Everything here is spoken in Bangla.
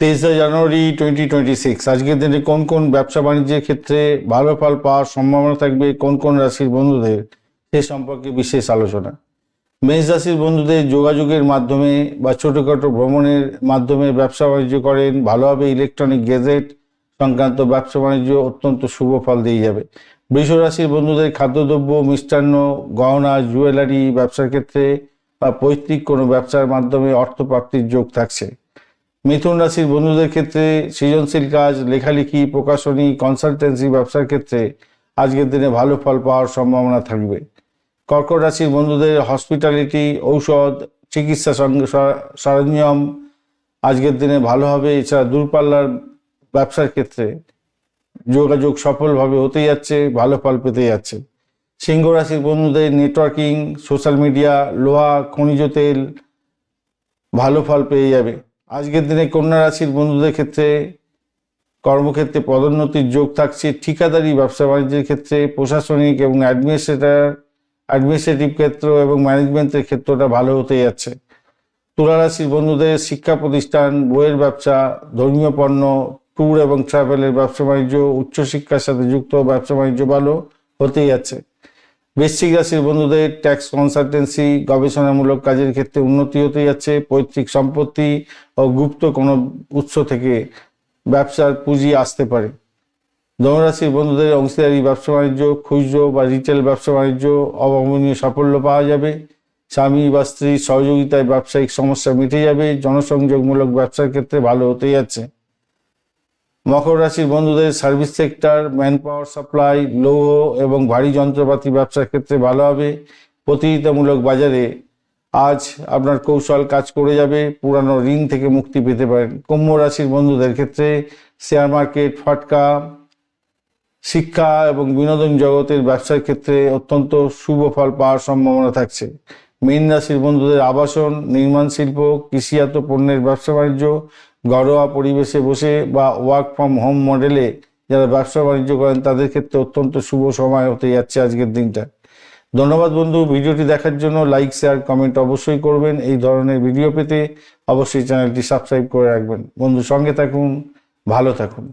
তেইশে জানুয়ারি টোয়েন্টি টোয়েন্টি সিক্স আজকের দিনে কোন কোন ব্যবসা বাণিজ্যের ক্ষেত্রে ভালো ফল পাওয়ার সম্ভাবনা থাকবে, কোন কোন রাশির বন্ধুদের, সে সম্পর্কে বিশেষ আলোচনা। মেষ রাশির বন্ধুদের যোগাযোগের মাধ্যমে বা ছোটোখাটো ভ্রমণের মাধ্যমে ব্যবসা বাণিজ্য করেন, ভালোভাবে ইলেকট্রনিক গেজেট সংক্রান্ত ব্যবসা বাণিজ্য অত্যন্ত শুভ ফল দিয়ে যাবে। বৃষ রাশির বন্ধুদের খাদ্যদ্রব্য, মিষ্টান্ন, গহনা, জুয়েলারি ব্যবসার ক্ষেত্রে বা পৈতৃক কোনো ব্যবসার মাধ্যমে অর্থ প্রাপ্তির যোগ থাকছে। মিথুন রাশির বন্ধুদের ক্ষেত্রে সৃজনশীল কাজ, লেখালেখি, প্রকাশনী কনসালটেন্সি ব্যবসার ক্ষেত্রে আজকের দিনে ভালো ফল পাওয়ার সম্ভাবনা থাকবে। কর্কট রাশির বন্ধুদের হসপিটালিটি ঔষধ, চিকিৎসা সরঞ্জাম আজকের দিনে ভালো হবে। এছাড়া দূরপাল্লার ব্যবসার ক্ষেত্রে যোগাযোগ সফলভাবে হতে যাচ্ছে, ভালো ফল পেতে যাচ্ছে। সিংহ রাশির বন্ধুদের নেটওয়ার্কিং সোশ্যাল মিডিয়া লোহা, খনিজ তেল ভালো ফল পেয়ে যাবে। আজকের দিনে কন্যা রাশির বন্ধুদের ক্ষেত্রে কর্মক্ষেত্রে পদোন্নতির যোগ থাকছে, ঠিকাদারি, ব্যবসা বাণিজ্যের ক্ষেত্রে, প্রশাসনিক এবং অ্যাডমিনিস্ট্রেটর অ্যাডমিনিস্ট্রেটিভ ক্ষেত্র এবং ম্যানেজমেন্টের ক্ষেত্রটা ভালো হতে যাচ্ছে। তুলা রাশির বন্ধুদের শিক্ষা প্রতিষ্ঠান, বইয়ের ব্যবসা, ধর্মীয় পণ্য ট্যুর এবং ট্রাভেলের ব্যবসা বাণিজ্য, উচ্চশিক্ষার সাথে যুক্ত ব্যবসা বাণিজ্য ভালো হতেই যাচ্ছে। বৃশ্চিক রাশির বন্ধুদের ট্যাক্স কনসালটেন্সি গবেষণামূলক কাজের ক্ষেত্রে উন্নতি হতে যাচ্ছে। পৈতৃক সম্পত্তি ও গুপ্ত কোনো উৎস থেকে ব্যবসার পুঁজি আসতে পারে। ধনরাশির বন্ধুদের অংশীদারি, ব্যবসা বাণিজ্য, খুচরো বা রিটেল ব্যবসা বাণিজ্য অভাবনীয় সাফল্য পাওয়া যাবে। স্বামী বা স্ত্রীর সহযোগিতায় ব্যবসায়িক সমস্যা মিটে যাবে। জনসংযোগমূলক ব্যবসার ক্ষেত্রে ভালো হতে যাচ্ছে। মকর রাশির বন্ধুদের service sector man power supply লৌহ এবং ভারী যন্ত্রপাতি ব্যবসার ক্ষেত্রে ভালো হবে। প্রতিযোগিতামূলক বাজারে আজ আপনার কৌশল কাজ করে যাবে। পুরানো ঋণ থেকে মুক্তি পেতে পারেন। কুম্ভ রাশির বন্ধুদের ক্ষেত্রে শেয়ার মার্কেট ফাটকা, শিক্ষা এবং বিনোদন জগতের ব্যবসার ক্ষেত্রে অত্যন্ত শুভ ফল পাওয়ার সম্ভাবনা থাকছে। মীন রাশির বন্ধুদের আবাসন, নির্মাণ শিল্প, কৃষিজাত পণ্যের ব্যবসা বাণিজ্য, ঘরোয়া পরিবেশে বসে বা ওয়ার্ক ফ্রম হোম মডেলে যারা ব্যবসা বাণিজ্য করেন, তাদের ক্ষেত্রে অত্যন্ত শুভ সময় হতে যাচ্ছে আজকের দিনটা। ধন্যবাদ বন্ধু, ভিডিওটি দেখার জন্য লাইক শেয়ার কমেন্ট অবশ্যই করবেন। এই ধরনের ভিডিও পেতে অবশ্যই চ্যানেলটি সাবস্ক্রাইব করে রাখবেন। বন্ধু, সঙ্গে থাকুন, ভালো থাকুন।